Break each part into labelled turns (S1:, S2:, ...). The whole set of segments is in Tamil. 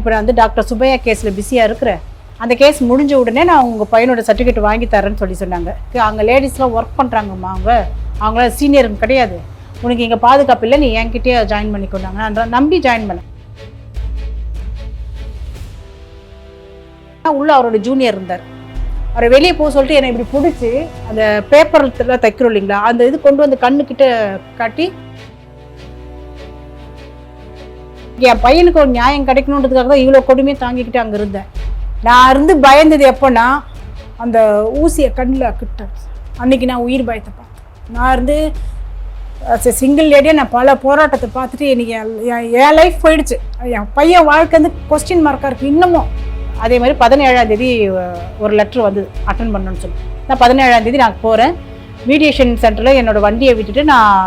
S1: இப்போ வந்து டாக்டர் சுபையா கேஸில் பிஸியாக இருக்கிறேன். அந்த கேஸ் முடிஞ்ச உடனே நான் உங்கள் பையனோட சர்டிஃபிகேட் வாங்கி தரேன்னு சொல்லி சொன்னாங்க. அங்கே லேடிஸ்லாம் ஒர்க் பண்ணுறாங்கம்மா அவங்க. அவங்கள சீனியரும் கிடையாது. உனக்கு இங்கே பாதுகாப்பு இல்லை நீ என்கிட்டயே ஜாயின் பண்ணிக்கொண்டாங்க நான் நம்பி ஜாயின் பண்ணேன் உள்ள அவரோட ஜூனியர் இருந்தார். அவரை வெளியே போக சொல்லிட்டு என்னை இப்படி பிடிச்சி அந்த பேப்பரில் தைக்கிறோம் இல்லைங்களா? அந்த இது கொண்டு வந்து கண்ணுக்கிட்ட காட்டி என் பையனுக்கு ஒரு நியாயம் கிடைக்கணுன்றதுக்காக தான் இவ்வளோ கொடுமையை தாங்கிக்கிட்டு அங்கே இருந்தேன். நான் இருந்து பயந்தது எப்போன்னா அந்த ஊசியை கண்ணில் கிட்டேன். அன்றைக்கி நான் உயிர் பயத்தை பார்த்தேன். நான் இருந்து சிங்கிள் லேடியாக நான் பல போராட்டத்தை பார்த்துட்டு எனக்கு என் என் என் லைஃப் போயிடுச்சு. என் பையன் வாழ்க்கை வந்து கொஸ்டின் மார்க்காக இருக்குது இன்னமும். அதே மாதிரி பதினேழாம் தேதி ஒரு லெட்ரு வந்து அட்டன் பண்ணணும்னு சொல்லி. நான் பதினேழாம் தேதி நான் போகிறேன் மீடியேஷன் சென்டரில் என்னோடய வண்டியை விட்டுட்டு நான்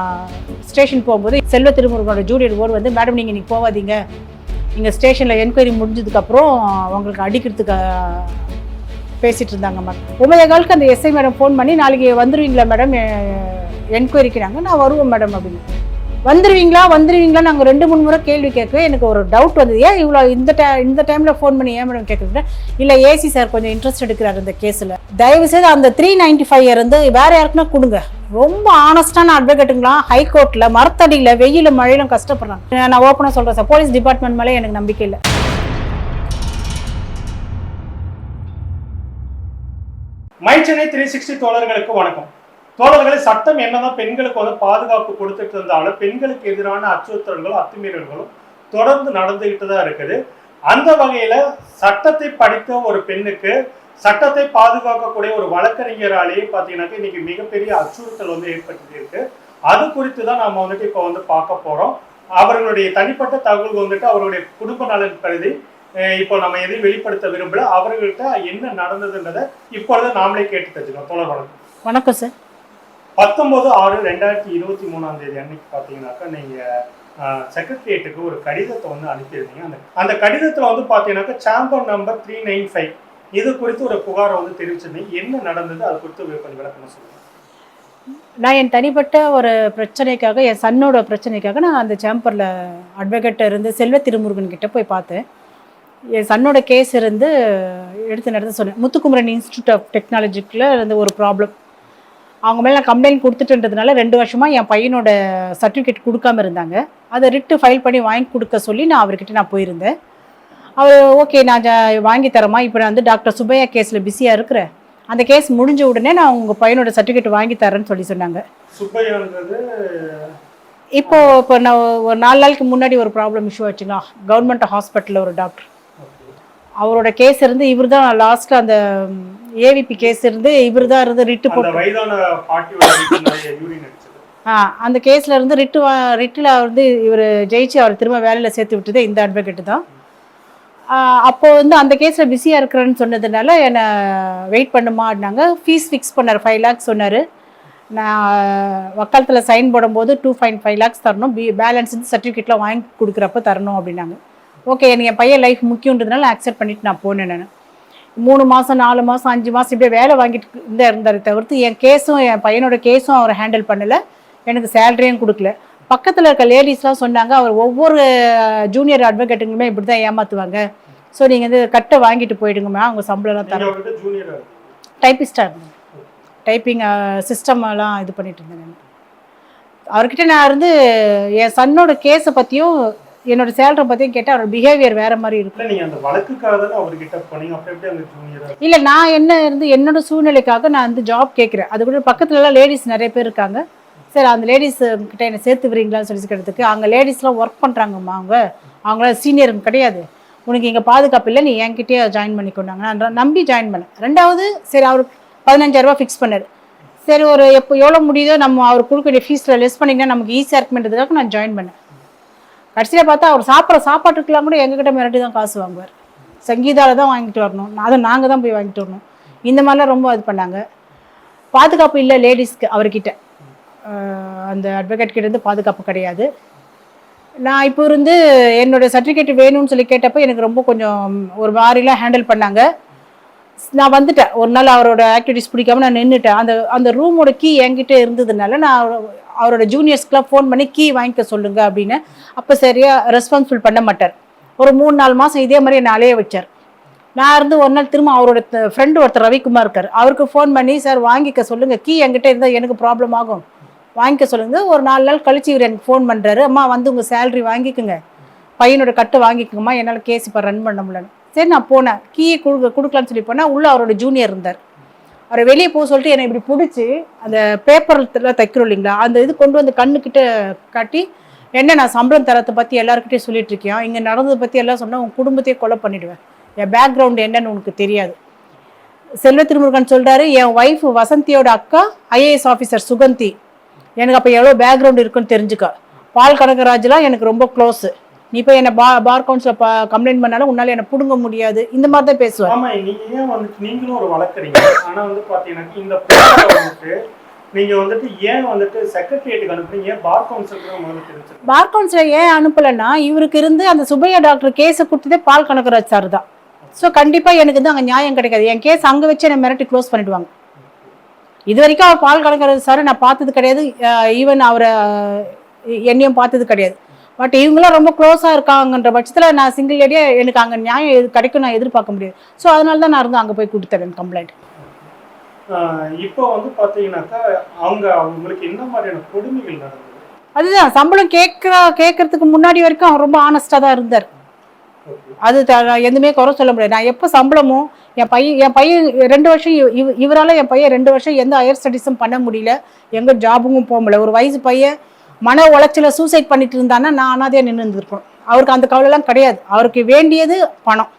S1: ஸ்டேஷன் போகும்போது செல்வ திருமுருகனோட ஜூனியர் ஓர் வந்து மேடம் நீங்கள் இன்னைக்கு போகாதீங்க. இங்கே ஸ்டேஷனில் என்கொயரி முடிஞ்சதுக்கப்புறம் உங்களுக்கு அடிக்கிறதுக்கு பேசிகிட்டு இருந்தாங்க மேடம் ஒன்பதே காலுக்கு அந்த எஸ்ஐ மேடம் ஃபோன் பண்ணி நாளைக்கு வந்துடுவீங்களா மேடம் என்கொயரிக்கிறாங்க நான் வருவேன் மேடம் அப்படின்னு. வந்துடுவீங்களா வந்துடுவீங்களா நாங்கள் ரெண்டு மூணு முறை கேள்வி கேட்கவே எனக்கு ஒரு டவுட் வந்தது. ஏன் இவ்வளோ இந்த டை இந்த டைமில் ஃபோன் பண்ணி ஏன் மேடம் கேட்குறீங்க? இல்லை ஏசி சார் கொஞ்சம் இன்ட்ரெஸ்ட் எடுக்கிறார் இந்த கேஸில் தயவு செய்து அந்த த்ரீ நைன்டி ஃபைவ் இருந்து வேறு யாருக்குன்னா கொடுங்க. ரொம்ப ஆனஸ்டான அட்வொகேட்டுங்களாம் ஹைகோர்ட்டில் மரத்தடியில் வெயில மழையிலும் கஷ்டப்படுறாங்க. நான் ஓப்பனாக சொல்கிறேன் சார் போலீஸ் டிபார்ட்மெண்ட் மேலே எனக்கு நம்பிக்கை இல்லை.
S2: மை சென்னை த்ரீ சிக்ஸ்டி தோழர்களுக்கு வணக்கம். தோழர்களை சட்டம் என்னதான் பெண்களுக்கு வந்து பாதுகாப்பு கொடுத்துட்டு இருந்தாலும் பெண்களுக்கு எதிரான அச்சுறுத்தல்களும் அத்துமீறல்களும் தொடர்ந்து நடந்துகிட்டு தான் இருக்குது. அந்த வகையில சட்டத்தை படித்த ஒரு பெண்ணுக்கு சட்டத்தை பாதுகாக்கக்கூடிய ஒரு வழக்கறிஞராலேயே பார்த்தீங்கன்னாக்க இன்னைக்கு மிகப்பெரிய அச்சுறுத்தல் வந்து ஏற்பட்டு இருக்கு. அது குறித்து தான் நாம வந்துட்டு இப்போ வந்து பார்க்க போறோம். அவர்களுடைய தனிப்பட்ட தகவல் வந்துட்டு அவருடைய குடும்ப நலன் கருதி இப்போ நம்ம எதையும் வெளிப்படுத்த விரும்பல. அவர்கள்ட்ட என்ன நடந்ததுன்றதை இப்பொழுது நாமளே கேட்டு தெரிஞ்சுக்கோம் தோழர் வணக்கம்.
S1: வணக்கம் சார்.
S2: பத்தொன்பது ஆறு ரெண்டாயிரத்தி இருபத்தி மூணாம் தேதி அன்னைக்கு பார்த்தீங்கன்னாக்கா நீங்கள் செக்ரட்டரியேட்டுக்கு ஒரு கடிதத்தை வந்து அனுப்பியிருந்தீங்க. அந்த அந்த கடிதத்தில் வந்து பார்த்தீங்கன்னாக்கா chamber number three nine five இது குறித்து ஒரு புகாரை வந்து தெரிவிச்சிருந்தீங்க. என்ன நடந்தது? அது குறித்து கொஞ்சம் விளக்கமா சொல்லுங்கள்
S1: நான் என் தனிப்பட்ட ஒரு பிரச்சனைக்காக என் சன்னோட பிரச்சனைக்காக நான் அந்த சேம்பரில் அட்வொகேட்டை இருந்து செல்வ திருமுருகன் கிட்டே போய் பார்த்தேன். என் சன்னோட கேஸ் இருந்து எடுத்து நடத்த சொன்னேன். முத்துக்குமரன் இன்ஸ்டியூட் ஆஃப் டெக்னாலஜிக்கில் இருந்து ஒரு ப்ராப்ளம் அவங்க மேலே நான் கம்ப்ளைண்ட் கொடுத்துட்டுன்றதுனால ரெண்டு வருஷமாக என் பையனோட சர்டிஃபிகேட் கொடுக்காம இருந்தாங்க. அதை ரிட்டு ஃபைல் பண்ணி வாங்கி கொடுக்க சொல்லி நான் அவர்கிட்ட நான் போயிருந்தேன். அவர் ஓகே நான் வாங்கி தரேம்மா. இப்போ நான் வந்து டாக்டர் சுப்பையா கேஸில் பிஸியாக இருக்கிறேன். அந்த கேஸ் முடிஞ்ச உடனே நான் உங்கள் பையனோட சர்டிஃபிகேட் வாங்கி தரேன்னு சொல்லி சொன்னாங்க.
S2: சுப்பையான்றது
S1: இப்போ இப்போ நான் ஒரு நாலு நாளைக்கு முன்னாடி ஒரு ப்ராப்ளம் இஷ்யூ ஆச்சுங்களா கவர்மெண்ட் ஹாஸ்பிட்டலில் ஒரு டாக்டர் அவரோட கேஸ் இருந்து இவர் தான் லாஸ்ட்டில் அந்த ஏவிபி கேஸ் இருந்து இவர் தான் இருந்து ரிட்டு போட்டு அந்த கேஸில் இருந்து ரிட்டு வா ரிட்டில் வந்து இவர் ஜெயிச்சு அவர் திரும்ப வேலையில் சேர்த்து விட்டது இந்த அட்வொகேட்டு தான். ஆ, அப்போ வந்து அந்த கேஸில் பிஸியாக இருக்கிறேன்னு சொன்னதுனால என்னை வெயிட் பண்ணுமான்னாங்க ஃபீஸ் ஃபிக்ஸ் பண்ணார் ஃபைவ் லேக்ஸ் சொன்னார். நான் வக்காலத்தில் சைன் போடும்போது டூ பாயிண்ட் ஃபைவ் லேக்ஸ் தரணும். பி பேலன்ஸ் வந்து சர்டிஃபிகேட்லாம் வாங்கி கொடுக்குறப்ப தரணும் அப்படின்னாங்க. ஓகே எனக்கு என் பையன் லைஃப் முக்கியன்றதுனால அக்செப்ட் பண்ணிட்டு நான் போனேன் நான். மூணு மாதம் நாலு மாதம் அஞ்சு மாதம் இப்படியே வேலை வாங்கிட்டு இருந்தா இருந்தாரே தவிர்த்து என் கேஸும் என் பையனோட கேஸும் அவர் ஹேண்டில் பண்ணலை. எனக்கு சேலரியும் கொடுக்கல. பக்கத்தில் இருக்க லேடிஸ்லாம் சொன்னாங்க அவர் ஒவ்வொரு ஜூனியர் அட்வொகேட்டுங்களுமே இப்படி தான் ஏமாற்றுவாங்க ஸோ நீங்கள் வந்து கட்டை வாங்கிட்டு போயிடுங்கம்மா அவங்க சம்பளம்லாம் தர டைப்பிஸ்டாக இருந்தேன் டைப்பிங் சிஸ்டம் எல்லாம் இது பண்ணிட்டு இருந்தேன். அவர்கிட்ட நான் இருந்து என் சன்னோட கேஸை பற்றியும் என்னோட சேலரை பற்றியும் கேட்டால் அவரோட பிஹேவியர் வேற மாதிரி இருக்கும்.
S2: இல்ல நீங்க அந்த வழக்குக்காக அவர்கிட்ட போனீங்க? அப்புறம் எப்படி அங்க ஜூனியர்
S1: இல்லை நான் என்ன இருந்து என்னோட சூழ்நிலைக்காக நான் வந்து ஜாப் கேட்குறேன் அது கூட பக்கத்துலலாம் லேடிஸ் நிறைய பேர் இருக்காங்க. சரி அந்த லேடிஸ் கிட்ட என்னை சேர்த்து விடுறீங்களான்னு சொல்லி கேட்டதுக்கு அங்கே லேடிஸ்லாம் ஒர்க் பண்ணுறாங்கம்மா அவங்க. அவங்களாம் சீனியரும் கிடையாது. உனக்கு இங்கே பாதுகாப்பு இல்லை நீ என்கிட்டயே ஜாயின் பண்ணிக்கொண்டாங்க நான் நம்பி ஜாயின் பண்ணேன் ரெண்டாவது சரி அவர் பதினஞ்சாயிரரூபா ஃபிக்ஸ் பண்ணார். சரி ஒரு எப்போ எவ்வளோ முடியுதோ நம்ம அவர் கொடுக்க வேண்டிய ஃபீஸில் லெஸ் பண்ணிங்கன்னா நமக்கு ஈஸியாக இருக்குமென்றதுக்காக நான் ஜாயின் பண்ணேன். கடைசியில் பார்த்தா அவர் சாப்பிட்ற சாப்பாட்டுக்கெல்லாம் கூட எங்ககிட்ட மிரட்டி தான் காசு வாங்குவார். சங்கீதாவில் தான் வாங்கிட்டு வரணும். அதை நாங்கள் தான் போய் வாங்கிட்டு வரணும். இந்த மாதிரிலாம் ரொம்ப இது பண்ணாங்க. பாதுகாப்பு இல்லை லேடிஸ்க்கு அவர்கிட்ட. அந்த அட்வொகேட் கிட்ட இருந்து பாதுகாப்பு கிடையாது. நான் இப்போ இருந்து என்னோடய சர்டிஃபிகேட் வேணும்னு சொல்லி கேட்டப்போ எனக்கு ரொம்ப கொஞ்சம் ஒரு மாதிரிலாம் ஹேண்டில் பண்ணாங்க. நான் வந்துட்டேன். ஒரு நாள் அவரோட ஆக்டிவிட்டிஸ் பிடிக்காம நான் நின்றுட்டேன் அந்த அந்த ரூமோட கீ என்கிட்ட இருந்ததுனால நான் அவரோட ஜூனியர்ஸ்க்குலாம் ஃபோன் பண்ணி கீ வாங்கிக்க சொல்லுங்கள் அப்படின்னு. அப்போ சரியாக ரெஸ்பான்ஸ்ஃபுல் பண்ண மாட்டார். ஒரு மூணு நாலு மாதம் இதே மாதிரி என்னை அலைய வச்சார். நான் இருந்து ஒரு நாள் திரும்ப அவரோட ஃப்ரெண்டு ஒருத்தர் ரவிக்குமார் இருக்கார். அவருக்கு ஃபோன் பண்ணி சார் வாங்கிக்க சொல்லுங்கள் கீ என்கிட்ட இருந்தால் எனக்கு ப்ராப்ளம் ஆகும். வாங்கிக்க சொல்லுங்க. ஒரு நாலு நாள் கழிச்சு இவர் எனக்கு ஃபோன் பண்ணுறாரு அம்மா வந்து உங்கள் சேலரி வாங்கிக்கோங்க. பையனோட கட்டு வாங்கிக்கோங்கம்மா. என்னால் கேஸ் இப்போ ரன் பண்ண முடியலன்னு சரி நான் போனேன். கீயை கொடுக்க கொடுக்கலான்னு சொல்லி போனால் உள்ளே அவரோட ஜூனியர் இருந்தார். அவரை வெளியே போக சொல்லிட்டு என்னை இப்படி பிடிச்சி அந்த பேப்பரில் தைக்கிறோம் இல்லைங்களா? அந்த இது கொண்டு வந்து கண்ணுக்கிட்ட காட்டி என்ன நான் சம்பளம் தரத்தை பற்றி எல்லாருக்கிட்டையும் சொல்லிட்டு இருக்கேன் இங்கே நடந்ததை பற்றி எல்லாம் சொன்னால் உன் குடும்பத்தையே கொலை பண்ணிவிடுவேன் என் பேக்ரவுண்ட் என்னன்னு உனக்கு தெரியாது. செல்வ திருமுருகன் சொல்கிறாரு என் ஒய்ஃப் வசந்தியோட அக்கா ஐஏஎஸ் ஆஃபீஸர் சுகந்தி. எனக்கு அப்போ எவ்வளோ பேக்ரவுண்ட் இருக்குன்னு தெரிஞ்சுக்க. பால் கனகராஜ்லாம் எனக்கு ரொம்ப க்ளோஸு நீ போய் என்னை பா பார் கவுன்சில் கம்ப்ளைண்ட் பண்ணாலும் உன்னால் என்னை பிடுங்க முடியாது. இந்த மாதிரி தான் பேசுவார்
S2: ஆமா நீங்க ஏன் வந்துட்டு நீங்களும் ஒரு வழக்கறிஞர். ஆனா வந்து பாத்தீங்கன்னா இந்த வந்துட்டு நீங்க வந்துட்டு ஏன் வந்துட்டு செக்ரட்டரியேட்டுக்கு அனுப்புறீங்க? பார் தெரிஞ்சிருக்கோம்
S1: பார் கவுன்சிலர் ஏன் அனுப்பலைன்னா இவருக்கு இருந்து அந்த சுப்பையா டாக்டர் கேஸை கொடுத்ததே பால் கனகராஜ் சார் தான். ஸோ கண்டிப்பாக எனக்கு வந்து அங்கே நியாயம் கிடைக்காது. என் கேஸ் அங்கே வச்சு என்னை மிரட்டி க்ளோஸ் பண்ணிடுவாங்க. இது வரைக்கும் அவர் பால் கனகராஜ் சாரை நான் பார்த்தது கிடையாது. ஈவன் அவரை என்னையும் பார்த்தது கிடையாது. பட் இவங்களாம் ரொம்ப க்ளோஸாக இருக்காங்கன்ற பட்சத்தில் நான் சிங்கிள் லேடியாக எனக்கு அங்கே நியாயம் எது கிடைக்கும் நான் எதிர்பார்க்க முடியாது. ஸோ அதனால தான் நான் இருந்து அங்கே போய் கொடுத்தேன் கம்ப்ளைண்ட்
S2: இப்போ வந்து பாத்தீங்கன்னாக்கா அவங்க அவங்களுக்கு என்ன மாதிரியான கொடுமைகள் நடந்தது?
S1: அதுதான் சம்பளம் கேட்குற கேட்கறதுக்கு முன்னாடி வரைக்கும் அவர் ரொம்ப ஆனஸ்டாக தான் இருந்தார். அது எதுவுமே குறை சொல்ல முடியாது. நான் எப்போ சம்பளமோ என் பையன் என் பையன் ரெண்டு வருஷம் இவ- இவ இவரால் என் பையன் ரெண்டு வருஷம் எந்த ஹையர் ஸ்டடீஸும் பண்ண முடியல. எங்கே ஜாபுக்கும் போக முடியல. ஒரு வயசு பையன் மன உளைச்சல சூசைட் பண்ணிட்டு இருந்தான்னா நான் அனாதையாக நின்று இருந்திருக்கணும் அவருக்கு அந்த கவலைலாம் கிடையாது. அவருக்கு வேண்டியது பணம்.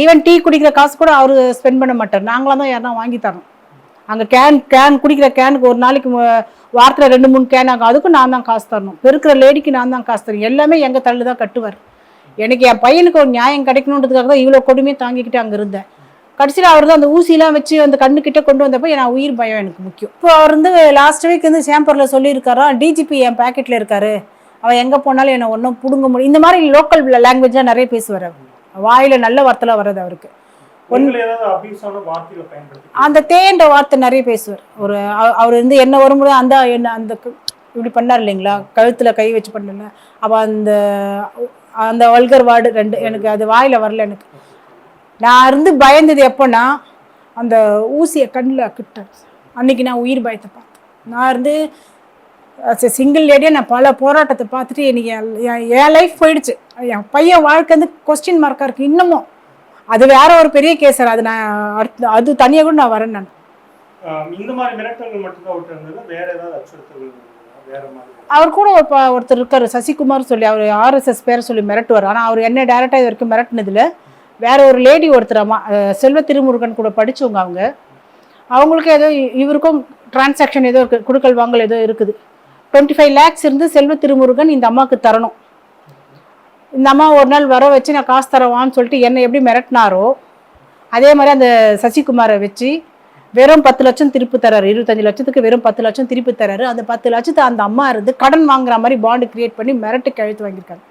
S1: ஈவன் டீ குடிக்கிற காசு கூட அவர் ஸ்பெண்ட் பண்ண மாட்டார். நாங்களாம் தான் யாருனா வாங்கி தரோம் அங்கே கேன் கேன் குடிக்கிற கேனுக்கு ஒரு நாளைக்கு வாரத்தில் ரெண்டு மூணு கேன் ஆகும். அதுக்கும் நான் தான் காசு தரணும். பெருக்கிற லேடிக்கு நான் தான் காசு தரணும். எல்லாமே எங்கள் தள்ளு தான் கட்டுவார். எனக்கு என் பையனுக்கு ஒரு நியாயம் கிடைக்கணுன்றதுக்காக தான் இவ்வளோ கொடுமையை தாங்கிக்கிட்டு அங்கே இருந்தேன். கடைசியில் அவர் தான் அந்த ஊசிலாம் வச்சு அந்த கண்ணுக்கிட்ட கொண்டு வந்தப்போ என் உயிர் பயம் எனக்கு முக்கியம். இப்போ அவர் வந்து லாஸ்ட் வீக் வந்து சேம்பரில் சொல்லியிருக்காரா? டிஜிபி என் பேக்கெட்டில் இருக்காரு. அவன் எங்கே போனாலும் என்னை ஒன்றும் பிடுங்க முடியும் இந்த மாதிரி லோக்கல் லாங்குவேஜாக நிறைய பேசுவார் அவர். வாயில் நல்ல வார்த்தைலாம் வர்றது அவருக்கு. அந்த தேன்ற வார்த்தை நிறைய பேசுவார். ஒரு அவ- அவர் வந்து என்ன வரும்போது அந்த என்ன அந்த இப்படி பண்ணார் இல்லைங்களா? கழுத்தில் கை வச்சு பண்ணல. அப்போ அந்த அந்த வல்கர் வார்டு ரெண்டு எனக்கு அது வாயில் வரல எனக்கு. நான் இருந்து பயந்தது எப்போன்னா அந்த ஊசியை கண்ணில் கிட்ட அன்னைக்கு நான் உயிர் பயத்தை பார்த்தேன். நான் இருந்து சிங்கிள் லேடியாக நான் பல போராட்டத்தை பார்த்துட்டு எனக்கு என் லைஃப் போயிடுச்சு. என் பையன் வாழ்க்கை வந்து கொஸ்டின் மார்க்காக இருக்குது இன்னமும். அது வேற ஒரு பெரிய கேஸ் சார். அது நான் அடுத்து அது தனியாக கூட நான் வரேன் நான்.
S2: இந்த மாதிரி மிரட்டல்கள் மட்டும்தான் வேற ஏதாவது அச்சுறுத்தல்கள்
S1: அவர் கூட ஒரு ஒருத்தர் இருக்காரு சசிகுமார் சொல்லி அவர் ஆர்எஸ்எஸ் பேரை சொல்லி மிரட்டுவார். ஆனால் அவர் என்ன டேரெக்டாக இது வரைக்கும் மிரட்டினதில்ல. வேற ஒரு லேடி ஒருத்தர் அம்மா செல்வ திருமுருகன் கூட படிச்சவங்க அவங்க. அவங்களுக்கு ஏதோ இவருக்கும் டிரான்சாக்ஷன் ஏதோ இருக்கு குடுக்கல் வாங்கல் ஏதோ இருக்குது. டுவெண்ட்டி ஃபைவ் லேக்ஸ் இருந்து செல்வ திருமுருகன் இந்த அம்மாவுக்கு தரணும். இந்த அம்மா ஒரு நாள் வர வச்சு நான் காசு தரவான்னு சொல்லிட்டு என்னை எப்படி மிரட்டினாரோ அதே மாதிரி அந்த சசிகுமாரை வச்சு வெறும் பத்து லட்சம் திருப்பி தராரு இருபத்தஞ்சு லட்சத்துக்கு வெறும் பத்து லட்சம் திருப்பி தராரு அந்த பத்து லட்சத்தை அந்த அம்மா இருந்து கடன் வாங்குற மாதிரி பாண்டு கிரியேட் பண்ணி மிரட்டு கழுத்து வாங்கியிருக்காங்க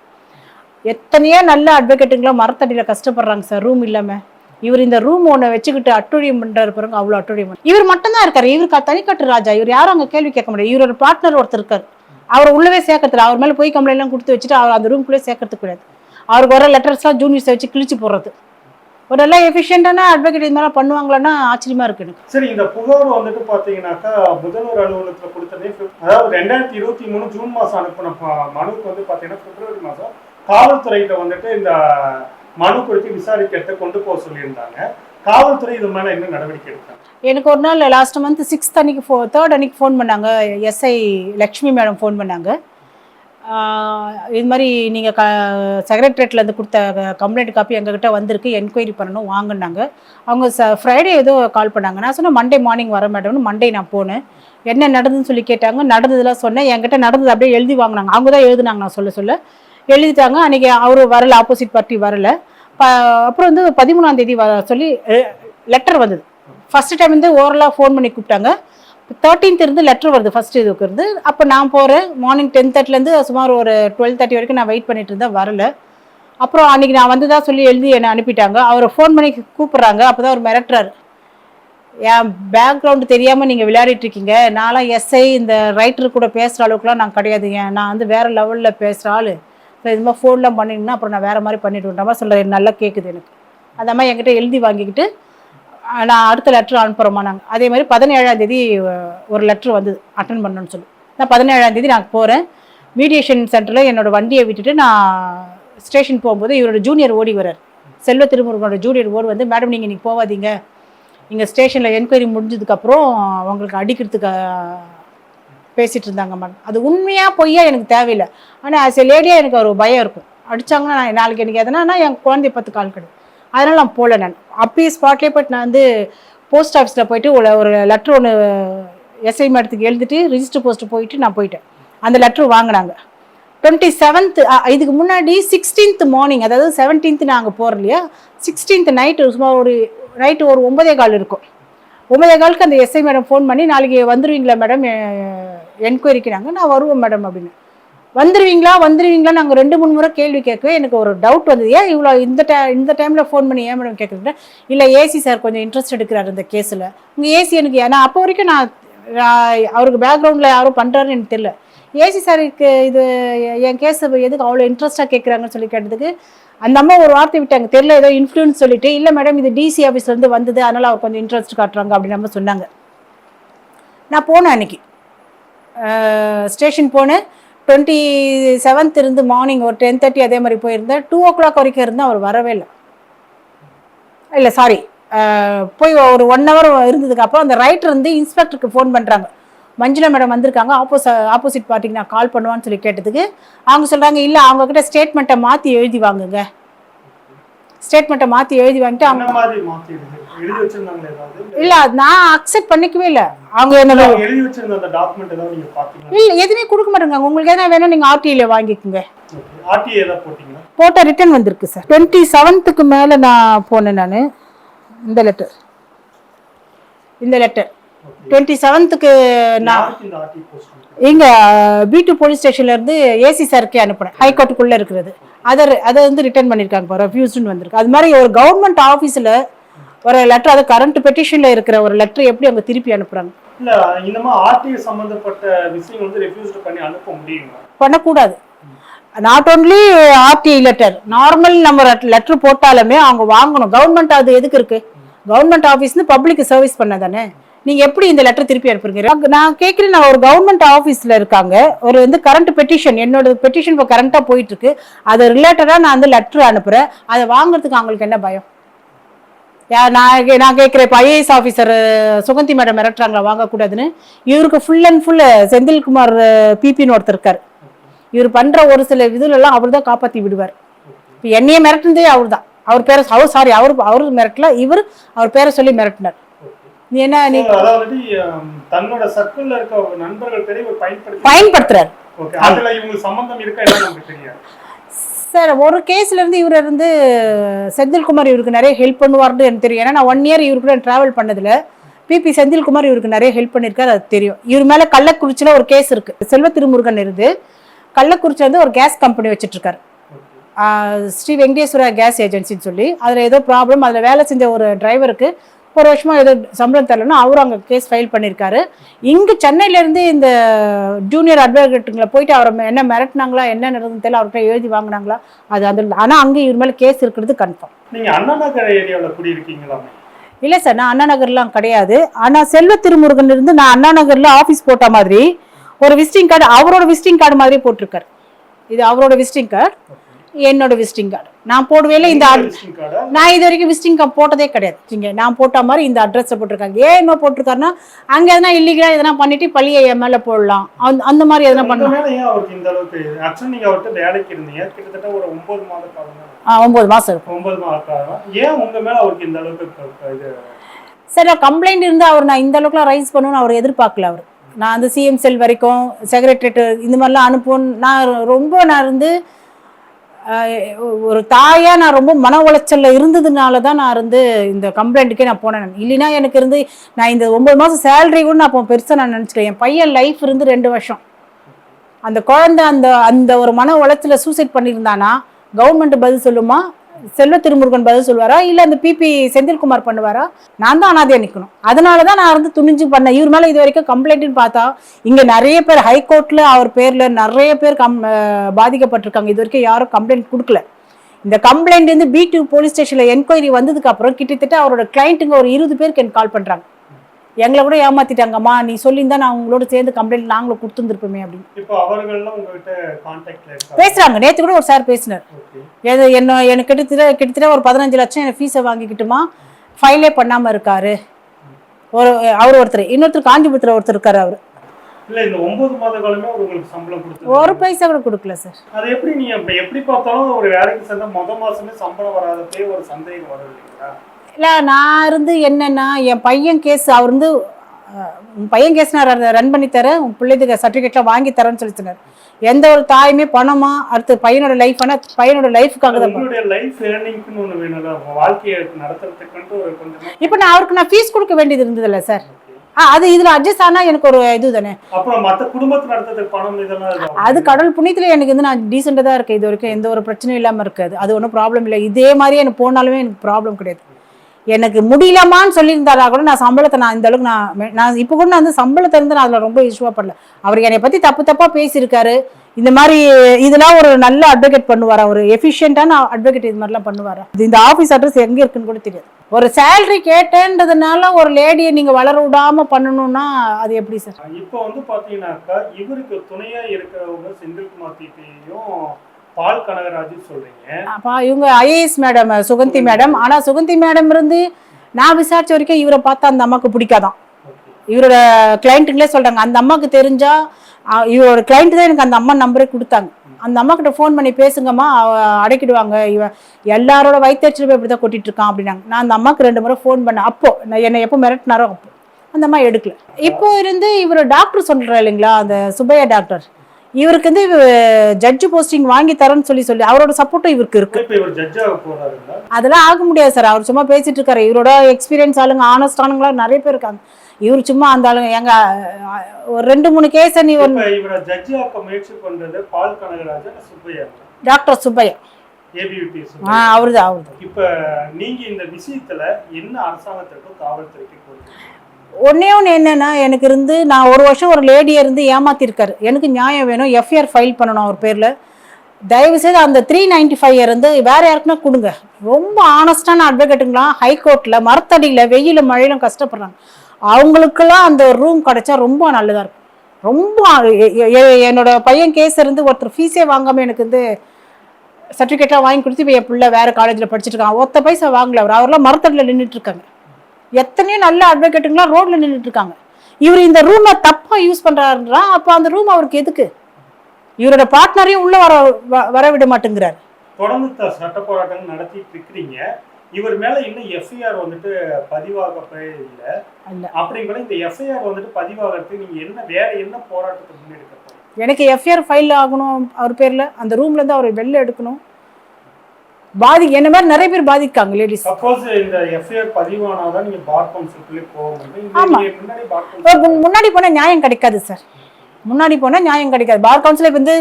S1: எத்தனையோ நல்ல அட்வொகேட்டுங்களாம் மரத்தடியில் கஷ்டப்படுறாங்க சார் ரூம் இல்லாமல் இவர் இந்த ரூம் ஒன்றை வச்சுக்கிட்டு அட்டுழியம் பண்றாரு பாருங்க அவ்வளோ அட்டுழியம் பண்ண- இவர் மட்டும்தான் இருக்காரு. இவருக்கு தனிக்கட்டு ராஜா. இவர் யாரும் அங்கே கேள்வி கேட்க முடியாது. இவரோட பார்ட்னர் ஒருத்தர் இருக்கார். அவர் உள்ளவே சேர்க்கறதுல அவர் மேலே போய் கம்ப்ளைண்ட்லாம் கொடுத்து வச்சுட்டு அவர் அந்த ரூம்குள்ளே சேர்க்கறதுக்கு கூடாது அவருக்கு வர லெட்டர்ஸ்லாம் ஜூனியர்ஸை வச்சு கிழிச்சு போடுறது. ஒரு நல்ல எஃபிஷியண்டான அட்வொகேட் இது மாதிரிலாம் பண்ணுவாங்களான்னா ஆச்சரியமா இருக்கு எனக்கு.
S2: சரி இந்த புகார் வந்துட்டு பார்த்தீங்கன்னாக்கா முதல்வர் அலுவலகத்தில் கொடுத்ததே அதாவது ரெண்டாயிரத்தி இருபத்தி மூணு ஜூன் மாதம் அனுப்பின மனுவுக்கு வந்து பார்த்தீங்கன்னா பிப்ரவரி மாதம் காவல்துறையிட்ட வந்துட்டு இந்த மனு குறித்து விசாரிக்கிறத கொண்டு போக சொல்லியிருந்தாங்க. காவல்துறை இது மேல என்ன நடவடிக்கை எடுத்தாங்க
S1: எனக்கு ஒரு நாள் லாஸ்ட் மந்த் சிக்ஸ்த் அன்னைக்கு ஃபோ தேர்ட் அன்னைக்கு ஃபோன் பண்ணாங்க. எஸ்ஐ லக்ஷ்மி மேடம் ஃபோன் பண்ணாங்க. இது மாதிரி நீங்கள் க செக்ரட்டரியேட்லேருந்து கொடுத்த கம்ப்ளைண்ட் காப்பி எங்ககிட்ட வந்திருக்கு. என்கொயரி பண்ணணும் வாங்கினாங்க. அவங்க ச ஃப்ரைடே ஏதோ கால் பண்ணாங்க. நான் சொன்னேன் மண்டே மார்னிங் வர மேடம்னு மண்டே நான் போனேன். என்ன நடந்ததுன்னு சொல்லி கேட்டாங்க. நடந்ததெல்லாம் சொன்னேன். என்கிட்ட நடந்தது அப்படியே எழுதி வாங்கினாங்க. அவங்க தான் எழுதுனாங்க நான் சொல்ல சொல்ல. எழுதிட்டாங்க. அன்றைக்கி அவர் வரல ஆப்போசிட் பார்ட்டி வரல. ப அப்புறம் வந்து பதிமூணாம் தேதி வ சொல்லி லெட்டர் வந்தது. ஃபஸ்ட்டு டைம் வந்து ஓரலாக ஃபோன் பண்ணி கூப்பிட்டாங்க. தேர்ட்டீன்த் இருந்து லெட்டர் வருது ஃபர்ஸ்ட் இதுக்கு இருந்து. அப்போ நான் போகிறேன் மார்னிங் டென் தேர்ட்டிலேருந்து சுமார் ஒரு டுவெல் தேர்ட்டி வரைக்கும் நான் வெயிட் பண்ணிட்டு இருந்தேன் வரல. அப்புறம் அன்றைக்கி நான் வந்ததா சொல்லி எழுதி என்னை அனுப்பிட்டாங்க. அவரை ஃபோன் பண்ணி கூப்பிட்றாங்க. அப்போ தான் அவர் மிரட்டுறார். என் பேக்ரவுண்டு தெரியாமல் நீங்கள் விளையாடிட்டு இருக்கீங்க. நான்லாம் எஸ்ஐ இந்த ரைட்டர் கூட பேசுகிற அளவுக்குலாம் நான் கிடையாதுங்க நான் வந்து வேறு லெவலில் பேசுகிற ஆள். இது மாதிரி ஃபோன்லாம் பண்ணிங்கன்னா அப்புறம் நான் வேறு மாதிரி பண்ணிவிடுன்ற மாதிரி சொல்கிறேன் நல்லா கேட்குது எனக்கு. அந்த மாதிரி என்கிட்ட எழுதி வாங்கிக்கிட்டு நான் அடுத்த லெட்ரு அனுப்புகிறோமா நாங்கள் அதே மாதிரி பதினேழாம் தேதி ஒரு லெட்ரு வந்தது அட்டன் பண்ணணும்னு சொல்லி. நான் பதினேழாம் தேதி நான் போகிறேன் மீடியேஷன் சென்டரில் என்னோட வண்டியை விட்டுட்டு நான் ஸ்டேஷன் போகும்போது இவரோட ஜூனியர் ஓடி வரார் செல்வ திருமுருகனோட ஜூனியர் ஓடி வந்து மேடம் நீங்கள் இன்றைக்கி போகாதீங்க. இங்கே ஸ்டேஷனில் என்கொயரி முடிஞ்சதுக்கப்புறம் உங்களுக்கு அடிக்கிறதுக்கு பேசிகிட்டு இருந்தாங்க மேடம் அது உண்மையாக பொய்யா எனக்கு தேவையில்லை. ஆனால் ஆஸ் எ லேடியாக எனக்கு ஒரு பயம் இருக்கும். அடித்தாங்கன்னா நான் நாளைக்கு எனக்கு எதனா என் குழந்தை பத்து கால் கிடையாது. அதனால் நான் போகல நான். அப்பயே ஸ்பாட்லேயே போய்ட்டு நான் வந்து போஸ்ட் ஆஃபீஸில் போயிட்டு ஒரு ஒரு லெட்ரு ஒன்று எஸ்ஐ மேடத்துக்கு எழுதிட்டு ரிஜிஸ்டர் போஸ்ட்டு போயிட்டு நான் போயிட்டேன். அந்த லெட்ரு வாங்கினாங்க. டுவெண்ட்டி செவன்த் இதுக்கு முன்னாடி சிக்ஸ்டீன்த் மார்னிங் அதாவது செவன்டீன்த் நாங்கள் போகிறோம் இல்லையா? சிக்ஸ்டீன்த் நைட்டு சும்மா ஒரு நைட்டு ஒரு ஒன்பதே கால் இருக்கும். ஒன்பதே காலுக்கு அந்த எஸ்ஐ மேடம் ஃபோன் பண்ணி நாளைக்கு வந்துடுவீங்களா மேடம் என்கொயரிக்கு நாங்கள் நான் வருவோம் மேடம் அப்படின்னு. வந்துடுவீங்களா வந்துடுவீங்களா நாங்கள் ரெண்டு மூணு முறை கேள்வி கேட்கவே எனக்கு ஒரு டவுட் வந்தது. ஏன் இவ்வளோ இந்த டை இந்த டைமில் ஃபோன் பண்ணி ஏன் மேடம் கேட்குறீங்க? இல்லை ஏசி சார் கொஞ்சம் இன்ட்ரெஸ்ட் எடுக்கிறார் இந்த கேஸில் உங்கள் ஏசி எனக்கு ஏன்னா அப்போ வரைக்கும் நான் நான் அவருக்கு பேக்ரவுண்டில் யாரும் பண்ணுறாருன்னு எனக்கு தெரியல. ஏசி சாருக்கு இது என் கேஸ் எதுக்கு அவ்வளோ இன்ட்ரெஸ்ட்டாக கேட்குறாங்கன்னு சொல்லி கேட்டதுக்கு அந்த அம்மா ஒரு வார்த்தை விட்டாங்க. தெரியல ஏதோ இன்ஃப்ளூயன்ஸ் சொல்லிட்டு இல்லை மேடம் இது டிசி ஆஃபீஸ்லேருந்து வந்தது அதனால் அவர் கொஞ்சம் இன்ட்ரெஸ்ட் காட்டுறாங்க அப்படின்னு நம்ம சொன்னாங்க. நான் போனேன் அன்னைக்கு. ஸ்டேஷன் போனேன். டுவெண்ட்டி செவன்த் இருந்து மார்னிங் ஒரு டென் தேர்ட்டி அதே மாதிரி போயிருந்தேன். டூ ஓ கிளாக் வரைக்கும் இருந்தேன் அவர் வரவே இல்லை. இல்லை சாரி போய் ஒரு ஒன் ஹவர் இருந்ததுக்கு அப்புறம் அந்த ரைட்டர் வந்து இன்ஸ்பெக்டருக்கு ஃபோன் பண்ணுறாங்க மஞ்சுளா மேடம் வந்திருக்காங்க. ஆப்போஸ் ஆப்போசிட் பார்ட்டிக்கு நான் கால் பண்ணுவான்னு சொல்லி கேட்டதுக்கு அவங்க சொல்கிறாங்க இல்லை அவங்கக்கிட்ட ஸ்டேட்மெண்ட்டை மாற்றி எழுதி வாங்குங்க. ஸ்டேட்மெண்ட்டை மாற்றி எழுதி வாங்கிட்டு அவங்க
S2: என்ன
S1: இல்லை நான் அக்செப்ட் பண்ணிக்கவே இல்லை. அவங்க
S2: பாத்தீங்களா?
S1: இல்லை எதுவுமே கொடுக்க மாட்டேங்க. உங்களுக்கு எதனா வேணும் நீங்கள் ஆர்டிஐல வாங்கிக்கோங்க.
S2: ஆர்டிஏ ஏதாவது போட்டீங்களா?
S1: போட்ட ரிட்டர்ன் வந்திருக்கு சார் டுவெண்ட்டி செவன்த்துக்கு மேலே நான் போனேன் நான். இந்த லெட்டர் இந்த லெட்டர் டுவெண்ட்டி செவன்த்துக்கு நான் இங்கே பி போலீஸ் ஸ்டேஷன்ல இருந்து ஏசி சாருக்கே அனுப்புனேன். ஹைகோர்ட்டுக்குள்ளே இருக்கிறது அதை அதை வந்து ரிட்டர்ன் பண்ணியிருக்காங்க இப்போ ரெஃப்யூஸ்டுன்னு வந்திருக்கு. அது மாதிரி ஒரு கவர்மெண்ட் ஆஃபீஸில் ஒரு லெட்டர் அது கரண்ட் பெட்டிஷனில் இருக்கிற ஒரு லெட்டர் எப்படி அவங்க திருப்பி அனுப்புகிறாங்க
S2: இல்ல இந்த மாதிரி ஆர்டிஏ சம்பந்தப்பட்ட விஷயம் வந்து ரெஃப்யூஸ்ட் பண்ணி அனுப்ப முடியுமா?
S1: பண்ணக்கூடாது. Not only RTI letter normal நம்ம லெட்டர் போட்டாலுமே அவங்க வாங்கணும். கவர்மெண்ட் அது எதுக்கு இருக்கு? கவர்மெண்ட் ஆஃபீஸ்னு பப்ளிக் சர்வீஸ் பண்ண தானே? நீங்க எப்படி இந்த லெட்டர் திருப்பி அனுப்புறீங்க? நான் கேட்குறேன் நான் ஒரு கவர்மெண்ட் ஆஃபீஸ்ல இருக்காங்க. ஒரு வந்து கரண்ட் பெட்டிஷன் என்னோட பெட்டிஷன் இப்போ கரண்ட்டாக போயிட்டு இருக்கு அது ரிலேட்டடாக நான் வந்து லெட்டர் அனுப்புறேன். அதை வாங்குறதுக்கு அவங்களுக்கு என்ன பயம்? யா நான் கே- நான் கேட்குறேன் இப்போ ஐஏஎஸ் ஆஃபீஸர் சுகந்தி மேடம் மிரட்டுறாங்களா? வாங்கக்கூடாதுன்னு. இவருக்கு ஃபுல் அண்ட் ஃபுல்லு செந்தில்குமார் பிபின்னு ஒருத்தர் இருக்கார். இவர் பண்ணுற ஒரு சில இதுலலாம் அவர் தான் காப்பாற்றி விடுவார். இப்போ என்னையே மிரட்டுனதே அவர் தான் அவர் பேரை அவர் சாரி அவர் அவர் மிரட்டல. இவர் அவர் பேரை சொல்லி மிரட்டினார். நீ என்ன நீ
S2: அதாவது தன்னோட சர்க்கிள்ல இருக்க ஒரு நண்பர்கள் பேரை இவர் பயன்படுத்தி
S1: பயன்படுத்துறாரு.
S2: ஓகே அதுல இவங்களுக்கு சம்பந்தம் இருக்கா என்ன நமக்கு தெரியாது.
S1: சார் ஒரு கேஸ்ல இருந்து இவர் இருந்து செந்தில்குமார் இவருக்கு நிறைய ஹெல்ப் பண்ணுவார்னு எனக்கு தெரியும். ஏன்னா நான் ஒன் இயர் இவரு கூட ட்ராவல் பண்ணதுல பிபி செந்தில்குமார் இவருக்கு நிறைய ஹெல்ப் பண்ணியிருக்காரு அது தெரியும். இவர் மேல கள்ளக்குறிச்சியில் ஒரு கேஸ் இருக்கு. செல்வ திருமுருகன் இருந்து கள்ளக்குறிச்சியில் இருந்து ஒரு கேஸ் கம்பெனி வச்சுட்டு இருக்காரு ஆஹ் ஸ்ரீ வெங்கடேஸ்வரா கேஸ் ஏஜென்சின்னு சொல்லி அதில் ஏதோ ப்ராப்ளம் அதில் வேலை செஞ்ச ஒரு டிரைவருக்கு ஒரு வருஷமா ஏதோ சம்பளம் தரலன்னா அவரும் அங்கே கேஸ் ஃபைல் பண்ணியிருக்காரு இங்கே சென்னையிலேருந்து இந்த ஜூனியர் அட்வொகேட்டுங்களை போயிட்டு அவரை என்ன மிரட்டினாங்களா என்ன நடந்ததுன்னு தெரியல அவர்கிட்ட எழுதி வாங்கினாங்களா அது அந்த ஆனால் அங்கே இவர் மேலே கேஸ் இருக்கிறது கன்ஃபார்ம்
S2: நீங்க அண்ணா நகர் ஏரியாவுல குடியிருக்கீங்களாமே
S1: இல்லை சார் நான் அண்ணா நகர்லாம் கிடையாது. ஆனால் செல்வ திருமுருகன் இருந்து நான் அண்ணா நகரில் ஆஃபீஸ் போட்ட மாதிரி ஒரு விசிட்டிங் கார்டு அவரோட விசிட்டிங் கார்டு மாதிரி போட்டிருக்காரு. இது அவரோட விசிட்டிங் கார்டு என்னோட விசிட்டிங் கார்டு நான் போடுவேல இந்த நான் இது வரைக்கும் விசிட்டிங் கார்டு போட்டதே கிடையாது. இங்க நான் போட்ட மாதிரி இந்த அட்ரஸை போட்டிருக்காங்க. ஏன் என்ன போட்டிருக்காருன்னா அங்க எதனா இல்லீகலா எதனா பண்ணிட்டு பழியை என் மேல போடலாம். அந்த- அந்த மாதிரி எதனா பண்ணலாம்.
S2: மேல ஏன் அவருக்கு இந்த அளவுக்கு ஆக்சுவலி நீங்க அவர்கிட்ட வேலைக்கு இருந்தீங்க. கிட்டத்தட்ட ஒரு ஒன்பது மாத காலம்?
S1: ஆ, ஒன்பது மாசம் இருக்கும் சரி கம்ப்ளைண்ட் இருந்து அவர் நான் இந்த அளவுக்குலாம் ரைஸ் பண்ணணும்னு அவர் எதிர்பார்க்கல அவர். நான் வந்து சிஎம் செல் வரைக்கும் செக்ரட்டரியேட் இந்த மாதிரிலாம் அனுப்புவேன் நான் ரொம்ப நான் இருந்து ஒரு தாயாக நான் ரொம்ப மன உளைச்சலில் இருந்ததுனால தான் நான் இருந்து இந்த கம்ப்ளைண்ட்டுக்கே நான் போனேன். இல்லைனா இல்லைன்னா எனக்கு இருந்து நான் இந்த ஒம்பது மாதம் சேலரி கூட நான் அப்போ பெருசாக நான் நினச்சிக்கல என் பையன் லைஃப் இருந்து ரெண்டு வருஷம். அந்த குழந்தை அந்த அந்த ஒரு மன உளைச்சல சூசைட் பண்ணியிருந்தானா கவர்மெண்ட் பதில் சொல்லுமா? செல்வ திருமுருகன் பதில் சொல்லுவாரா? இல்லை அந்த பிபி செந்தில்குமார் பண்ணுவாரா? நான் தான் அனாதையாக நிற்கணும் அதனால தான் நான் வந்து துணிஞ்சு பண்ணேன். இவர் மேலே இது வரைக்கும் கம்ப்ளைண்ட்னு பார்த்தா இங்கே நிறைய பேர் ஹைகோர்ட்டில் அவர் பேரில் நிறைய பேர் கம் பாதிக்கப்பட்டிருக்காங்க. இது வரைக்கும் யாரும் கம்ப்ளைண்ட் கொடுக்கல. இந்த கம்ப்ளைண்ட் வந்து பி டூ போலீஸ் ஸ்டேஷனில் என்கொயரி வந்ததுக்கு அப்புறம் கிட்டத்தட்ட அவரோட கிளைண்ட்டுங்க ஒரு இருபது பேருக்கு எனக்கு கால் பண்ணுறாங்க எங்களை கூட ஏமாத்திட்டாங்கம்மா. நீ சொல்லியிருந்தா நான் உங்களோட சேர்ந்து கம்ப்ளைண்ட் நாங்களும் கொடுத்துருந்துருப்போமே அப்படின்னு. பேசுறாங்க. நேத்து கூட ஒரு சார் பேசினார். எது என்ன எனக்கு கிட்டத்தட்ட கிட்டத்தட்ட ஒரு பதினஞ்சு லட்சம் எனக்கு ஃபீஸை வாங்கிக்கிட்டுமா ஃபைலே பண்ணாமல் இருக்காரு. ஒரு அவர் ஒருத்தர் இன்னொருத்தர் காஞ்சிபுரத்தில் ஒருத்தர் இருக்காரு அவர். ஒரு பைசா கூட கொடுக்கல சார்
S2: அது எப்படி நீங்க எப்படி பார்த்தாலும் ஒரு வேலைக்கு சேர்ந்தா முத மாசமே சம்பளம் வராதப்பே ஒரு சந்தேகம் வரும் இல்லைங்களா?
S1: இல்லை நான் இருந்து என்னன்னா என் பையன் கேஸ் அவர் வந்து உன் பையன் கேஸ் நான் ரன் பண்ணி தரேன். உன் பிள்ளைக்கு சர்டிஃபிகேட்லாம் வாங்கி தரேன்னு சொல்லி சொன்னார். எந்த ஒரு தாயுமே பணமா அடுத்து பையனோட லைஃப் ஆனால் பையனோட லைஃபுக்காக தான் இப்போ நான் அவருக்கு நான் ஃபீஸ் கொடுக்க வேண்டியது இருந்ததில்ல சார் ஆ அது இதில் அட்ஜஸ்ட் ஆனால் எனக்கு ஒரு இது தானே. அது கடவுள் புண்ணியத்தில் எனக்கு வந்து நான் டீசெண்டாக தான் இருக்கேன். இது வரைக்கும் எந்த ஒரு பிரச்சனையும் இல்லாமல் இருக்காது. அது ஒன்றும் ப்ராப்ளம் இல்லை. இதே மாதிரி எனக்கு போனாலுமே எனக்கு ப்ராப்ளம் கிடையாது. எனக்கு முடியலமான்னு சொல்லியிருந்தாரா கூட நான் சம்பளத்தை நான் இந்த அளவுக்கு நான் நான் இப்போ கூட நான் வந்து சம்பளத்தை இருந்து நான் அதில் ரொம்ப இஷ்யூவாக பண்ணல அவர் என்னை பற்றி தப்பு தப்பாக பேசியிருக்காரு. இந்த மாதிரி இதெல்லாம் ஒரு நல்ல அட்வொகேட் பண்ணுவாரா? ஒரு எஃபிஷியண்டான அட்வொகேட் இது மாதிரிலாம் பண்ணுவாரா? இது இந்த ஆஃபீஸ் அட்ரஸ் எங்கே இருக்குன்னு கூட தெரியாது. ஒரு சேலரி கேட்டேன்றதுனால ஒரு லேடியை நீங்கள் வளர விடாம பண்ணணும்னா அது எப்படி சார்
S2: இப்போ வந்து பார்த்தீங்கன்னாக்கா இவருக்கு துணையாக இருக்கிறவங்க செந்தில்குமார் தீட்டையும் பால் கனகராஜும் சொல்றீங்க.
S1: அப்பா இவங்க ஐஏஎஸ் மேடம் சுகந்தி மேடம் ஆனா சுகந்தி மேடம் இருந்து நான் விசாரிச்ச வரைக்கும் இவரை பார்த்தா அந்த அம்மாக்கு பிடிக்காதான். இவரோட கிளைண்ட்டுங்களே சொல்றாங்க. அந்த அம்மாக்கு தெரிஞ்சா இவரோட கிளைண்ட் தான் எனக்கு அந்த அம்மா நம்பரே கொடுத்தாங்க. அந்த அம்மா கிட்ட ஃபோன் பண்ணி பேசுங்கம்மா அடைக்கிடுவாங்க. இவன் எல்லாரோட வயிற்றுச்சலுமே இப்படி தான் கொட்டிட்டு இருக்கான் அப்படின்னாங்க. நான் அந்த அம்மாக்கு ரெண்டு முறை ஃபோன் பண்ணேன். அப்போ நான் என்னை எப்போ மிரட்டினாரோ அப்போ. அந்த அம்மா எடுக்கல. இப்போ இருந்து இவர் டாக்டர் சொல்றா இல்லைங்களா? அந்த சுப்பையா டாக்டர் இவருக்கு வந்து ஜட்ஜு போஸ்டிங் வாங்கி தரேன்னு சொல்லி சொல்லி அவரோட சப்போர்ட்டும் இவருக்கு இருக்கு. அதெல்லாம் ஆக முடியாது சார். அவர் சும்மா பேசிட்டு இருக்காரு. இவரோட எக்ஸ்பீரியன்ஸ் ஆளுங்க ஆனஸ்ட் ஆளுங்களா நிறைய பேர் இருக்காங்க. இவர் சும்மா அந்த ஆளுங்க எங்க ஒரு ரெண்டு மூணு கேஸ் நீ டாக்டர் சுப்பையா? அவருதான் அவருதான்.
S2: இப்ப நீங்க இந்த விஷயத்துல என்ன அரசாங்கத்திற்கும் காவல்துறைக்கு
S1: ஒன்னே ஒன்று என்னென்னா எனக்கு இருந்து நான் ஒரு வருஷம் ஒரு லேடியை இருந்து ஏமாத்திருக்காரு. எனக்கு நியாயம் வேணும் எஃப்ஐஆர் ஃபைல் பண்ணணும் அவர் பேரில். தயவு செய்து அந்த த்ரீ நைன்டி ஃபைவ் இருந்து வேறு யாருக்குன்னா கொடுங்க. ரொம்ப ஆனஸ்டான அட்வொகேட்டுங்களாம் ஹைகோர்ட்டில் மரத்தடியில் வெயில் மழையிலும் கஷ்டப்படுறாங்க. அவங்களுக்கெல்லாம் அந்த ரூம் கிடைச்சா ரொம்ப நல்லதாக இருக்கும். ரொம்ப என்னோடய என்னோட பையன் கேஸ் இருந்து ஒருத்தர் ஃபீஸே வாங்காமல் எனக்கு வந்து சர்டிஃபிகேட்லாம் வாங்கி கொடுத்து இப்போ என் பிள்ளை வேற காலேஜில் படிச்சுட்டு இருக்கான். ஒத்த பைசா வாங்கல அவர். அவர்லாம் மரத்தடியில் நின்றுட்டு இருக்காங்க. எத்தனையோ நல்ல அட்வொகேட்டுங்களாம் ரோட்ல நின்றுட்டு இருக்காங்க இவர் இந்த ரூமை தப்பா யூஸ் பண்றாருன்றா அப்போ அந்த ரூம் அவருக்கு எதுக்கு? இவரோட பார்ட்னரையும் உள்ள வர வர விட மாட்டேங்கிறார்.
S2: தொடர்ந்து சட்ட போராட்டங்கள் நடத்திட்டு இருக்கிறீங்க. இவர் மேல இன்னும் எஃப்ஐஆர் வந்துட்டு பதிவாகவே இல்லை. அப்படிங்கிற இந்த எஃப்ஐஆர் வந்துட்டு பதிவாகிறதுக்கு நீங்க என்ன வேற என்ன போராட்டத்தை முன்னெடுக்க
S1: எனக்கு எஃப்ஐஆர் ஃபைல் ஆகணும் அவர் பேர்ல. அந்த ரூம்ல இருந்து அவரை வெளில எடுக்கணும். பாதி என்ன மாதிரி நிறைய பேர் பாதிக்காங்க லேடிஸ்
S2: சப்போஸ் இந்த எஃப்ஐஆர் பதிவானாதான் நீங்க பார் கவுன்சிலுக்குள்ளே போக முன்னாடி பார் கவுன்சில்
S1: முன்னாடி போனா நியாயம் கிடைக்காது சார் முன்னாடி போனா நியாயம் கிடைக்காது. பார் கவுன்சில் வந்து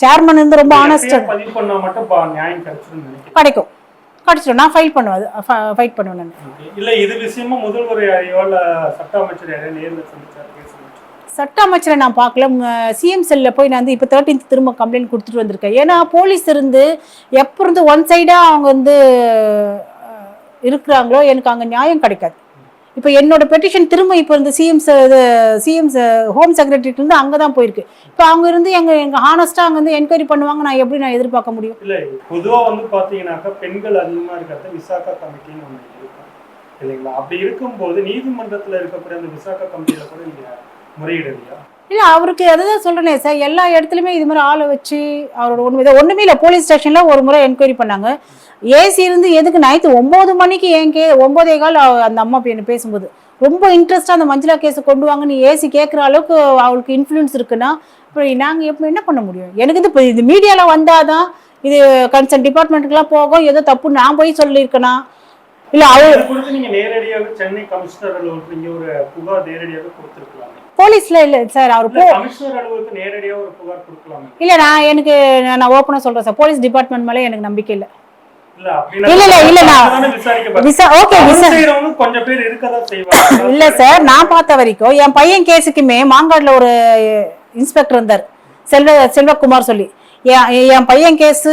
S1: சேர்மன் வந்து ரொம்ப ஆனஸ்ட்
S2: பதிவு பண்ணா மட்டும் நியாயம் கிடைச்சிடும்
S1: கிடைக்கும். கிடைச்சிடும் நான் ஃபைல் பண்ணுவேன். ஃபைட் பண்ணுவேன்.
S2: இல்ல இது விஷயமா முதல்வர் இல்ல சட்ட அமைச்சர் யாரையோ நேர்ல சந்திச்சாரு
S1: சட்ட அமைச்சரை நான் பார்க்கல. சிஎம் செல்ல போய் நான் வந்து இப்போ தேர்ட்டீன்த் திரும்ப கம்ப்ளைண்ட் கொடுத்துட்டு வந்திருக்கேன். ஏன்னா போலீஸ் இருந்து எப்போ இருந்து ஒன் சைடாக அவங்க வந்து இருக்கிறாங்களோ எனக்கு அங்கே நியாயம் கிடைக்காது. இப்போ என்னோட பெட்டிஷன் திரும்ப இப்போ இந்த சிஎம் சிஎம் ஹோம் செக்ரட்டரிட்டு இருந்து அங்கே தான் போயிருக்கு. இப்போ அவங்க இருந்து எங்கள் எங்கள் ஹானஸ்ட்டாக அங்கே வந்து என்கொயரி பண்ணுவாங்க நான் எப்படி நான் எதிர்பார்க்க முடியும்?
S2: இல்லை பொதுவாக வந்து பார்த்தீங்கன்னாக்கா பெண்கள் அதிகமாக இருக்கிறத விசாகா கமிட்டின்னு ஒன்று இருக்கும் இல்லைங்களா? அப்படி இருக்கும்போது நீதிமன்றத்தில் இருக்கக்கூடிய அந்த விசாகா கமிட்டியில் கூட நீங்கள் முறையிடலையா
S1: இல்லை அவருக்கு அதுதான் சொல்கிறேனே சார். எல்லா இடத்துலையுமே இது மாதிரி ஆளை வச்சு அவரோட ஒன்று இதை ஒன்றுமே இல்லை போலீஸ் ஸ்டேஷனில் ஒரு முறை என்கொயரி பண்ணாங்க. ஏசி இருந்து எதுக்கு நைட்டு ஒம்பது மணிக்கு என் கே ஒம்போதே கால் அந்த அம்மா என்ன பேசும்போது ரொம்ப இன்ட்ரெஸ்ட்டாக அந்த மஞ்சளா கேஸை கொண்டு வாங்க நீ ஏசி கேட்குற அளவுக்கு அவளுக்கு இன்ஃப்ளூயன்ஸ் இருக்குன்னா இப்போ நாங்கள் எப்போ என்ன பண்ண முடியும்? எனக்கு இது இப்போ இது மீடியாவில் வந்தால் தான் இது கன்சர்ன் டிபார்ட்மெண்ட்டுக்கெலாம் போகும் ஏதோ தப்பு நான் போய் சொல்லியிருக்கேனா? இல்லை அவ
S2: இது குறித்து நீங்க நேரடியாக சென்னை கமிஷனர் அலுவலகத்துக்கு ஒரு புகார் நேரடியாக கொடுத்துருக்கலாமே?
S1: போலீஸில் இல்லை சார் அவர்
S2: இல்ல
S1: நான் எனக்கு நான் ஓப்பனாக சொல்கிறேன் சார். போலீஸ் டிபார்ட்மெண்ட் மேலே எனக்கு நம்பிக்கை இல்லை.
S2: இல்ல
S1: இல்ல, இல்ல, நான் இல்ல சார் நான் பார்த்த வரைக்கும் என் பையன் கேஸுக்குமே மாங்காடுல ஒரு இன்ஸ்பெக்டர் இருந்தார். செல்வ செல்வகுமார் சொல்லி. என் பையன் கேஸு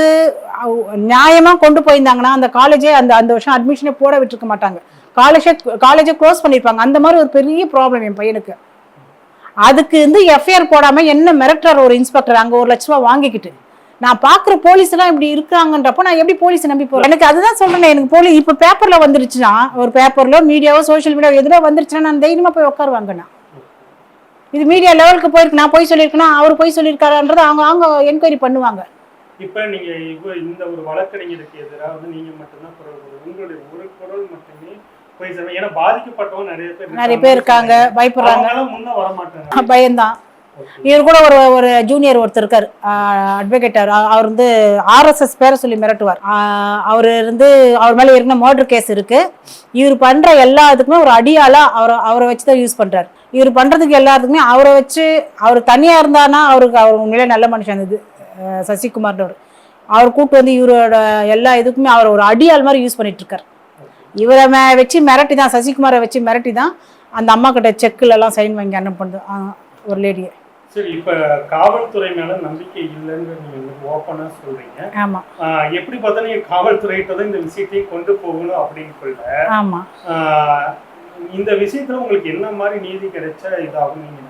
S1: நியாயமா கொண்டு போயிருந்தாங்கன்னா அந்த காலேஜே அந்த அந்த வருஷம் அட்மிஷனே போட விட்டுருக்க மாட்டாங்க. காலேஜே காலேஜை க்ளோஸ் பண்ணியிருப்பாங்க அந்த மாதிரி ஒரு பெரிய ப்ராப்ளம் என் பையனுக்கு. அதுக்கு வந்து எஃப்ஐஆர் போடாமல் என்ன மிரட்டுறார் ஒரு இன்ஸ்பெக்டர் அங்கே ஒரு லட்ச ரூபா வாங்கிக்கிட்டு. நான் பார்க்குற போலீஸ்லாம் இப்படி இருக்காங்கன்றப்போ நான் எப்படி போலீஸ் நம்பி போகிறேன் எனக்கு அதுதான் சொல்கிறேன் எனக்கு போலீஸ் இப்போ பேப்பரில் வந்துருச்சுன்னா ஒரு பேப்பரில் மீடியாவோ சோஷியல் மீடியாவோ எதுல வந்துருச்சுன்னா நான் தைரியமாக போய் உட்காருவாங்க நான். இது மீடியா லெவலுக்கு போயிருக்கு நான் போய் சொல்லியிருக்கேன்னா அவர் போய் சொல்லியிருக்காருன்றது அவங்க அவங்க என்கொயரி பண்ணுவாங்க.
S2: இப்போ நீங்கள் இந்த ஒரு வழக்கறிஞருக்கு எதிராக வந்து நீங்கள் மட்டும்தான் உங்களுடைய ஒரு குரல் மட்டுமே போய் சேரும். ஏன்னா பாதிக்கப்பட்டவங்க நிறைய பேர்
S1: நிறைய பேர் இருக்காங்க பயப்படுறாங்க.
S2: முன்ன வர மாட்டாங்க
S1: பயம்தான். இவர் கூட ஒரு ஒரு ஜூனியர் ஒருத்தர் இருக்கார். அட்வொகேட் அவர். வந்து ஆர்எஸ்எஸ் பேரை சொல்லி மிரட்டுவார். அவர் இருந்து அவர் மேலே இருந்த மர்டர் கேஸ் இருக்கு. இவர் பண்ற எல்லா இதுக்குமே ஒரு அடியாளா அவரை அவரை வச்சு தான் யூஸ் பண்றாரு. இவர் பண்றதுக்கு எல்லாத்துக்குமே அவரை வச்சு அவர் தனியா இருந்தானா அவருக்கு அவர் உண்மையிலே நல்ல மனுஷன் இது அஹ் சசிகுமார்ன்றவர் அவர் கூட்டு வந்து இவரோட எல்லா இதுக்குமே அவர் ஒரு அடியாள் மாதிரி யூஸ் பண்ணிட்டு இருக்காரு இவரை மே- வச்சு மிரட்டி தான் சசிகுமாரை வச்சு மிரட்டி தான் அந்த அம்மா கிட்ட செக்குல எல்லாம் சைன் வாங்கி அனுப்புறது ஆஹ் ஒரு லேடியை
S2: சரி இப்ப காவல்துறை மேல நம்பிக்கை இல்லைன்னு எப்படி பார்த்தா நீங்க காவல்துறையிட்ட தான் இந்த விஷயத்தையும் கொண்டு போகணும் அப்படின்னு சொல்ல.
S1: ஆமா.
S2: ஆஹ் இந்த விஷயத்துல உங்களுக்கு என்ன மாதிரி நீதி கிடைச்சா இதாகும் நீங்க நினைக்கிறீங்க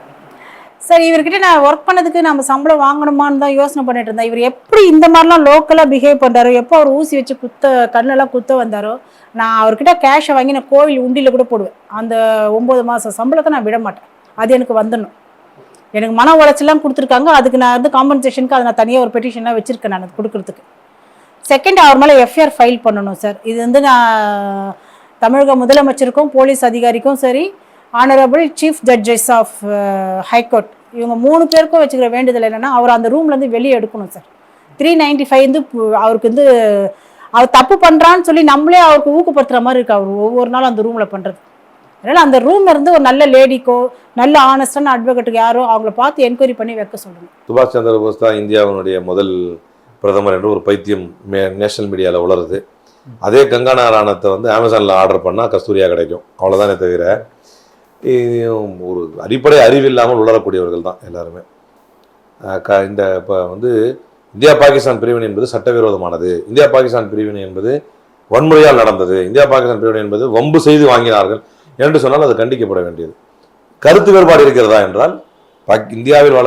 S1: சரி இவர்கிட்ட நான் ஒர்க் பண்ணதுக்கு நம்ம சம்பளம் வாங்கணுமான்னு தான் யோசனை பண்ணிட்டு இருந்தேன். இவர் எப்படி இந்த மாதிரிலாம் லோக்கலாக பிஹேவ் பண்றாரோ எப்போ அவர் ஊசி வச்சு குத்த கண்ணெல்லாம் குத்த வந்தாரோ நான் அவர்கிட்ட கேஷை வாங்கி நான் கோவில் உண்டியில் கூட போடுவேன். அந்த ஒம்பது மாதம் சம்பளத்தை நான் விட மாட்டேன். அது எனக்கு வந்துடணும். எனக்கு மன உளைச்சலாம் கொடுத்துருக்காங்க. அதுக்கு நான் வந்து காம்பன்சேஷனுக்கு அதை நான் தனியாக ஒரு பெட்டிஷன்லாம் வச்சுருக்கேன் நான் அது செகண்ட் அவர் மேலே எஃப்ஐஆர் ஃபைல் பண்ணணும் சார் இது வந்து நான் தமிழக முதலமைச்சருக்கும் போலீஸ் அதிகாரிக்கும் சரி honourable chief judges of high court இவங்க மூணு பேருக்கும் வச்சுக்கிற வேண்டுதல் என்னென்னா அவர் அந்த ரூம்லேருந்து வெளியே எடுக்கணும் சார் த்ரீ நைன்டி ஃபைவ் வந்து அவருக்கு வந்து அவர் தப்பு பண்ணுறான்னு சொல்லி நம்மளே அவருக்கு ஊக்கப்படுத்துகிற மாதிரி இருக்கு அவர் ஒவ்வொரு நாளும் அந்த ரூமில் பண்ணுறது அதனால் அந்த ரூம் இருந்து ஒரு நல்ல லேடிக்கோ நல்ல ஆனஸ்டான அட்வொகேட்டுக்கு யாரோ அவங்கள பார்த்து என்கொயரி பண்ணி வைக்க சொல்லணும்.
S3: சுபாஷ் சந்திர போஸ் தான் இந்தியாவினுடைய முதல் பிரதமர் என்று ஒரு பைத்தியம் மே நேஷனல் மீடியாவில் உளருது அதே கங்கானா ராணத்தை வந்து அமேசானில் ஆர்டர் பண்ணால் கஸ்தூரியா கிடைக்கும். அவ்வளோதானே தவிர ஒரு அடிப்படை அறிவு இல்லாமல் உளரக்கூடியவர்கள் தான் எல்லாருமே. க இந்த இப்போ வந்து இந்தியா பாகிஸ்தான் பிரிவினை என்பது சட்டவிரோதமானது. இந்தியா பாகிஸ்தான் பிரிவினை என்பது வன்முறையால் நடந்தது. இந்தியா பாகிஸ்தான் பிரிவினை என்பது வம்பு செய்து வாங்கினார்கள். என்று சொன்னால் அது கண்டிக்கப்பட வேண்டியது. கருத்து வேறுபாடு இருக்கிறதா என்றால் பாக்- இந்தியாவில் வாழ